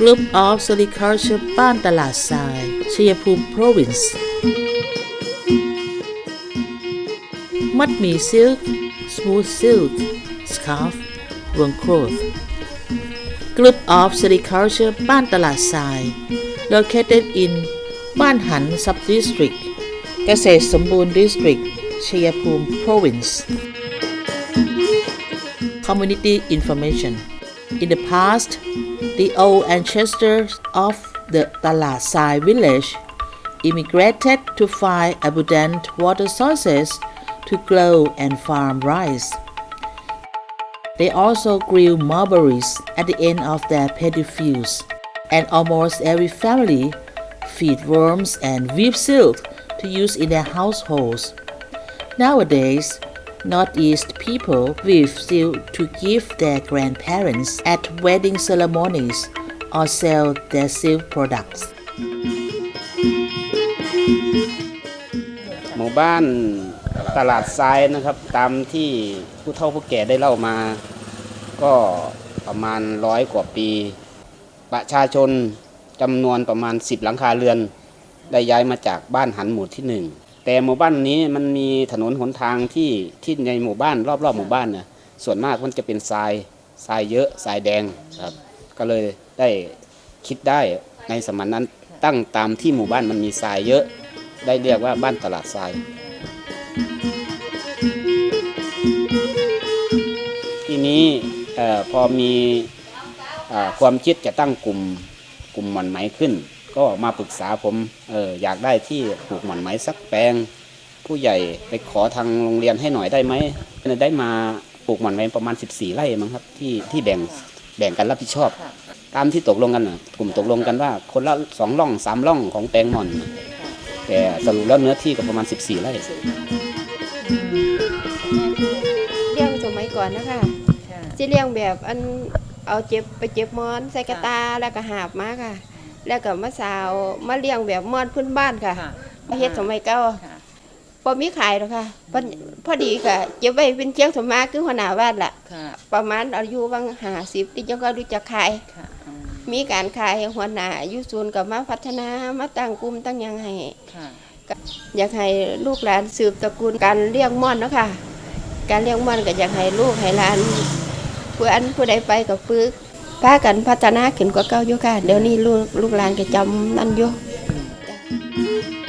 Group of Sericulture บ้านตลาดทรายชัยภูมิ Province มัดหมี่ silk smooth silk scarf รวงโครธ Group of Sericulture บ้านตลาดทราย located in บ้านหัน Sub-District เกษตรสมบูรณ์ District ชัยภูมิ Province Community information In the past, the old ancestors of the Talasai village immigrated to find abundant water sources to grow and farm rice. They also grew mulberries at the end of their paddy fields, and almost every family feed worms and weave silk to use in their households. Nowadays, Northeast people weave silk to give their grandparents at wedding ceremonies or sell their silk products. หมู่บ้านตลาดทรายนะครับตามที่ผู้เฒ่าผู้แก่ได้เล่ามา ก็ประมาณร้อยกว่าปี ประชาชนจำนวนประมาณ 10 หลังคาเรือน ได้ย้ายมาจากบ้านหันหมู่ที่หนึ่ง แต่หมู่บ้านนี้มันมีถนนหนทางที่ที่ในหมู่บ้านรอบๆหมู่บ้านเนี่ยส่วนมากมันจะเป็นทรายทรายเยอะทรายแดงครับ ก็เลยได้คิดได้ในสมัยนั้นตั้งตามที่หมู่บ้านมันมีทรายเยอะ ได้เรียกว่าบ้านตลาดทราย ทีนี้เออพอมีเอ่อความคิดจะตั้งกลุ่มกลุ่มหม่อนไหมขึ้น ก็มาปรึกษาผมเอออยากได้ที่ปลูกหม่อนไหมสักแปลง ผู้ใหญ่ไปขอทางโรงเรียนให้หน่อยได้ไหมได้มาปลูกหม่อนไหมประมาณ 14 ไร่มั้งครับที่ที่แบ่งแบ่งกันรับผิดชอบ ตามที่ตกลงกันนะกลุ่มตกลงกันว่าคนละสองร่องสามร่องของแปลงหม่อนน่ะแต่สรุปแล้วเนื้อที่ก็ประมาณ 14 ไร่เลี้ยงสมัยก่อนนะคะจะเลี้ยงแบบอันเอาเจ็บไปเจ็บมอนใส่กระตาแล้วก็หาบมาค่ะ แล้วก็มาสาวมาเลี้ยงแบบมอนพื้นบ้านค่ะ มาเฮ็ดสมัยเก่าพอมีขายหรอกค่ะพอพอดีค่ะเก็บไว้เป็นเชียงสมมาคือหัวหน้าบ้านล่ะ ค่ะ ประมาณอายุบางหาสิบที่เจ้าก็รู้จักขาย ค่ะอืมมีการขายหัวหน้าอายุศูนย์กับมาพัฒนามาตั้งกลุ่มตั้งหยังให้ ค่ะ อยากให้ลูกหลานสืบตระกูลการเลี้ยงม่อนเนาะค่ะ การเลี้ยงม่อนก็อยากให้ลูกให้หลานผู้อันผู้ใดไปกับปึก พากันพัฒนาขึ้นกว่าเก่าอยู่ค่ะ เดี๋ยวนี้ลูกลูกหลานก็จำนั่นอยู่จ้ะ